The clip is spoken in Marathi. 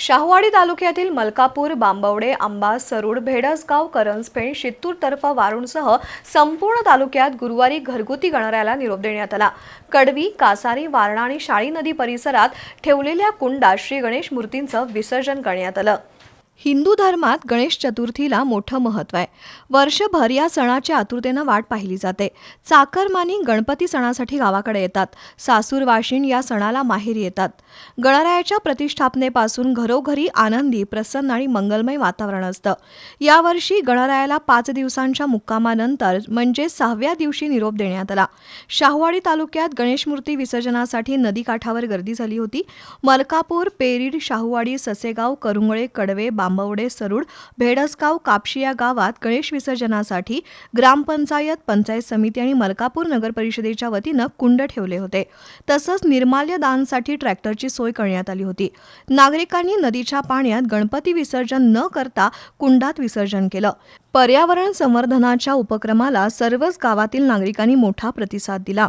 शाहवाडी तालुक्यातील मलकापूर बांबवडे आंबा सरूड भेडसगाव करंजपेण शित्तूर तर्फ वारुणसह संपूर्ण तालुक्यात गुरुवारी घरगुती गणरायाला निरोप देण्यात आला. कडवी कासारी वारणा आणि शाळी नदी परिसरात ठेवलेल्या कुंडात श्री गणेश मूर्तींचं विसर्जन करण्यात आलं. हिंदू धर्मात गणेश चतुर्थीला मोठं महत्त्व आहे. वर्षभर या सणाच्या आतुरतेनं वाट पाहिली जाते. चाकरमानी गणपती सणासाठी गावाकडे येतात. सासूरवाशिण या सणाला माहेरी येतात. गणरायाच्या प्रतिष्ठापनेपासून घरोघरी आनंदी प्रसन्न आणि मंगलमय वातावरण असतं. यावर्षी गणरायाला पाच दिवसांच्या मुक्कामानंतर म्हणजे सहाव्या दिवशी निरोप देण्यात आला. शाहवाडी तालुक्यात गणेश मूर्ती विसर्जनासाठी नदीकाठावर गर्दी झाली होती. मलकापूर पेरीड शाहूवाडी ससेगाव करुंगळे कडवे तांबवडे सरूड भेडसगाव कापशी या गावात गणेश विसर्जनासाठी ग्रामपंचायत पंचायत समिती आणि मलकापूर नगर परिषदेच्या वतीनं कुंड ठेवले होते. तसंच निर्माल्य दानसाठी ट्रॅक्टरची सोय करण्यात आली होती. नागरिकांनी नदीच्या पाण्यात गणपती विसर्जन न करता कुंडात विसर्जन केलं. पर्यावरण संवर्धनाच्या उपक्रमाला सर्वच गावातील नागरिकांनी मोठा प्रतिसाद दिला.